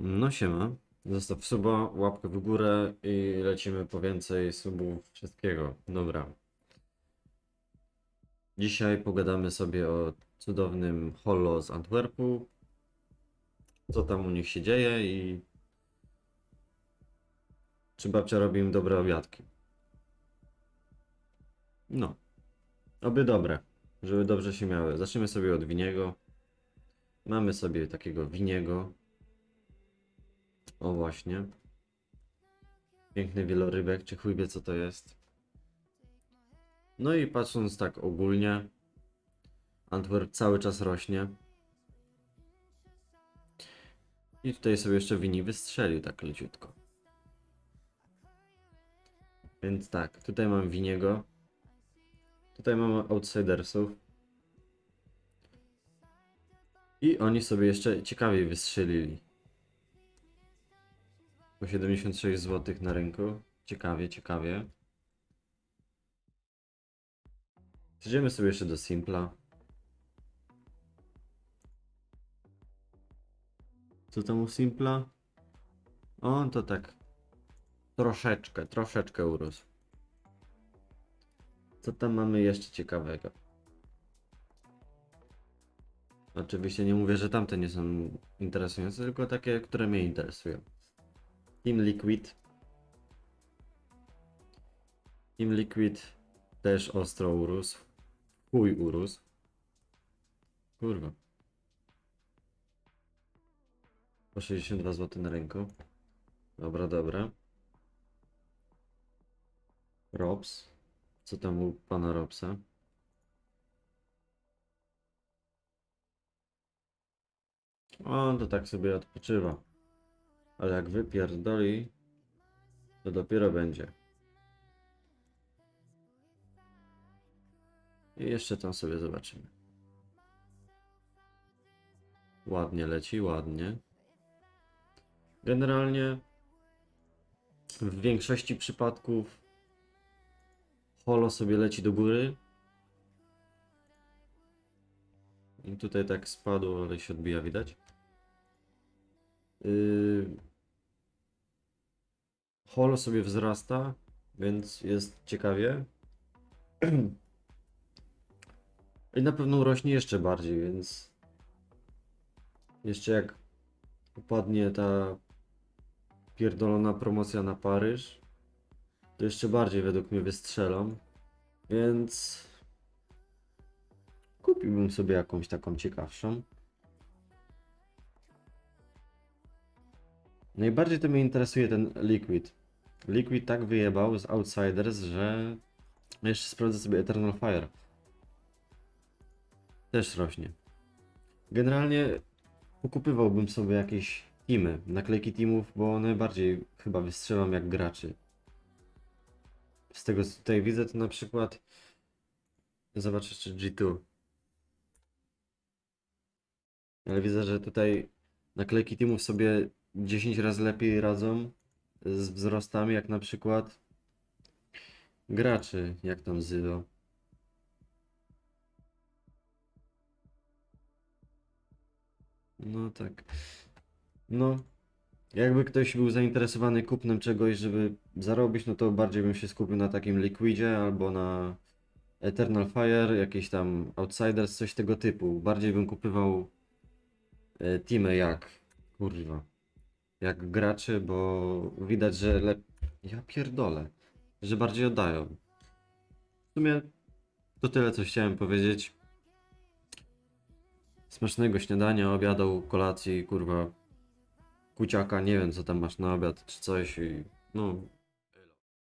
No siema. Zostaw suba, łapkę w górę i lecimy po więcej subów wszystkiego. Dobra. Dzisiaj pogadamy sobie o cudownym Holo z Antwerpu. Co tam u nich się dzieje i czy babcia robi im dobre obiadki. No. Oby dobre, żeby dobrze się miały. Zaczniemy sobie od winiego. Mamy sobie takiego winiego. O właśnie. Piękny wielorybek, czy chuj wie co to jest. No i patrząc tak ogólnie, Antwerp cały czas rośnie. I tutaj sobie jeszcze wini wystrzelił tak leciutko. Więc tak, tutaj mam winiego. Tutaj mamy outsidersów. I oni sobie jeszcze ciekawiej wystrzelili. Po 76 zł na rynku. Ciekawie, ciekawie. Przejdziemy sobie jeszcze do Simpla. Co tam u Simpla? O, to tak. Troszeczkę, troszeczkę urósł. Co tam mamy jeszcze ciekawego? Oczywiście nie mówię, że tamte nie są interesujące, tylko takie, które mnie interesują. Team Liquid. Team Liquid też ostro urósł. Chuj urósł. Kurwa. Po 62 zł na rynku. Dobra, dobra. Robs. Co tam u pana Robsa? On to tak sobie odpoczywa. Ale jak wypierdoli, to dopiero będzie. I jeszcze tam sobie zobaczymy. Ładnie leci, ładnie. Generalnie w większości przypadków holo sobie leci do góry. I tutaj tak spadło, ale się odbija, widać. Yy... Holo sobie wzrasta, więc jest ciekawie. I na pewno rośnie jeszcze bardziej, więc jeszcze jak upadnie ta pierdolona promocja na Paryż, to jeszcze bardziej według mnie wystrzelą. Więc kupiłbym sobie jakąś taką ciekawszą. Najbardziej to mnie interesuje ten Liquid. Liquid tak wyjebał z Outsiders, że jeszcze sprawdzę sobie Eternal Fire. Też rośnie. Generalnie pokupywałbym sobie jakieś teamy, naklejki teamów, bo najbardziej chyba wystrzelam jak graczy. Z tego co tutaj widzę, to na przykład zobaczę jeszcze G2. Ale widzę, że tutaj naklejki teamów sobie 10 razy lepiej radzą z wzrostami, jak na przykład graczy, jak tam Zylo. No tak. No, jakby ktoś był zainteresowany kupnem czegoś, żeby zarobić, no to bardziej bym się skupił na takim Liquidzie albo na Eternal Fire, jakiś tam Outsiders, coś tego typu. Bardziej bym kupywał e, teamy jak, kurwa, jak graczy, bo widać, że lep... Ja pierdolę, że bardziej oddają. W sumie to tyle, co chciałem powiedzieć. Smacznego śniadania, obiadu, kolacji, kurwa, kuciaka, nie wiem co tam masz na obiad czy coś i no